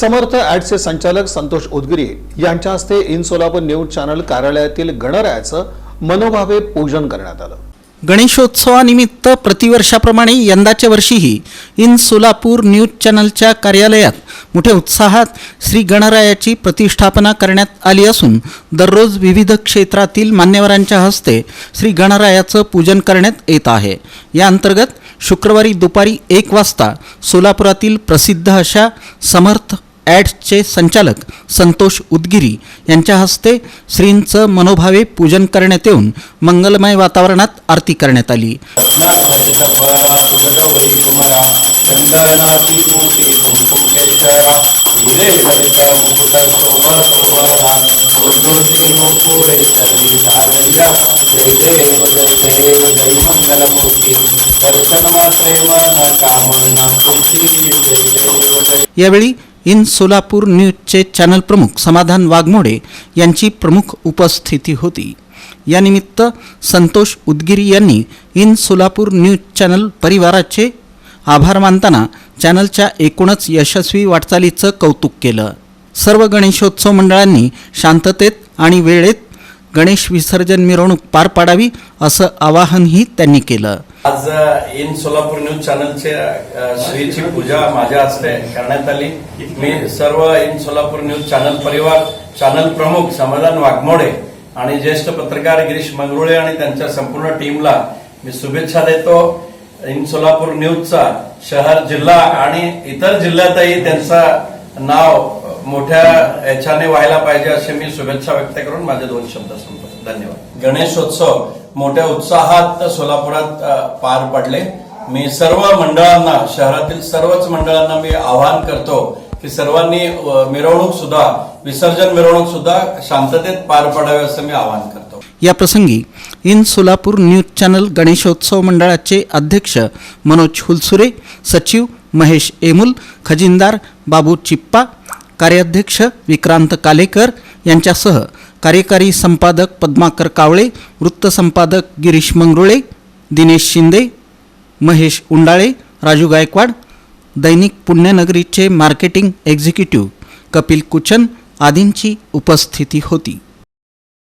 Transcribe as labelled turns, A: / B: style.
A: समर्थ ॲडचे संचालक संतोष उदगिरी यांच्या हस्ते इन सोलापूर न्यूज चॅनल कार्यालयातील गणरायाचं मनोभावे पूजन करण्यात आलं.
B: गणेशोत्सवानिमित्त प्रतिवर्षाप्रमाणे यंदाच्या वर्षीही इन सोलापूर न्यूज चॅनलच्या कार्यालयात मोठ्या उत्साहात श्री गणरायाची प्रतिष्ठापना करण्यात आली असून दररोज विविध क्षेत्रातील मान्यवरांच्या हस्ते श्री गणरायाचं पूजन करण्यात येत आहे. या अंतर्गत शुक्रवारी दुपारी एक वाजता सोलापुरातील प्रसिद्ध अशा समर्थ ॲड्सचे संचालक संतोष उदगिरी यांच्या हस्ते श्रींचं मनोभावे पूजन करण्यात येऊन मंगलमय वातावरणात आरती करण्यात आली. यावेळी इन सोलापूर न्यूजचे चॅनल प्रमुख समाधान वाघमोडे यांची प्रमुख उपस्थिती होती. यानिमित्त संतोष उदगिरी यांनी इन सोलापूर न्यूज चॅनल परिवाराचे आभार मानताना चॅनलच्या एकूणच यशस्वी वाटचालीचं कौतुक केलं. सर्व गणेशोत्सव मंडळांनी शांततेत आणि वेळेत गणेश विसर्जन मिरवणूक पार पाडावी असं आवाहनही त्यांनी केलं.
C: आज इन सोलापूर न्यूज चॅनलचे श्रीची पूजा माझ्या हस्ते करण्यात आली. मी सर्व इन सोलापूर न्यूज चॅनल परिवार चॅनल प्रमुख समाधान वाघमोडे आणि ज्येष्ठ पत्रकार गिरीश मंगरुळे आणि त्यांच्या संपूर्ण टीमला मी शुभेच्छा देतो. इन सोलापूर न्यूजचा शहर जिल्हा आणि इतर जिल्ह्यातही त्यांचं नाव मोठ्या याच्याने व्हायला पाहिजे असे मी शुभेच्छा व्यक्त करून माझे दोन शब्द संपवतो. धन्यवाद. गणेशोत्सव मोठ्या उत्साहात सोलापुरात पार पडले. मी सर्व मंडळांना शहरातील सर्वच मंडळांना मी आवाहन करतो की सर्वांनी मिरवणूक सुद्धा विसर्जन मिरवणूक सुद्धा शांततेत पार पडावे असं मी आवाहन करतो.
B: या प्रसंगी in Solapur news channel Ganeshotsav मंडळाचे अध्यक्ष मनोज हुलसुरे सचिव महेश एमुल खजिनदार बाबू चिप्पा कार्याध्यक्ष विक्रांत कालेकर यांच्यासह कार्यकारी संपादक पद्माकर कावळे वृत्तसंपादक गिरीश मंगरुळे दिनेश शिंदे महेश उंडाळे राजू गायकवाड दैनिक पुण्यनगरीचे मार्केटिंग एक्झिक्युटिव्ह कपिल कुचन आदींची उपस्थिती होती.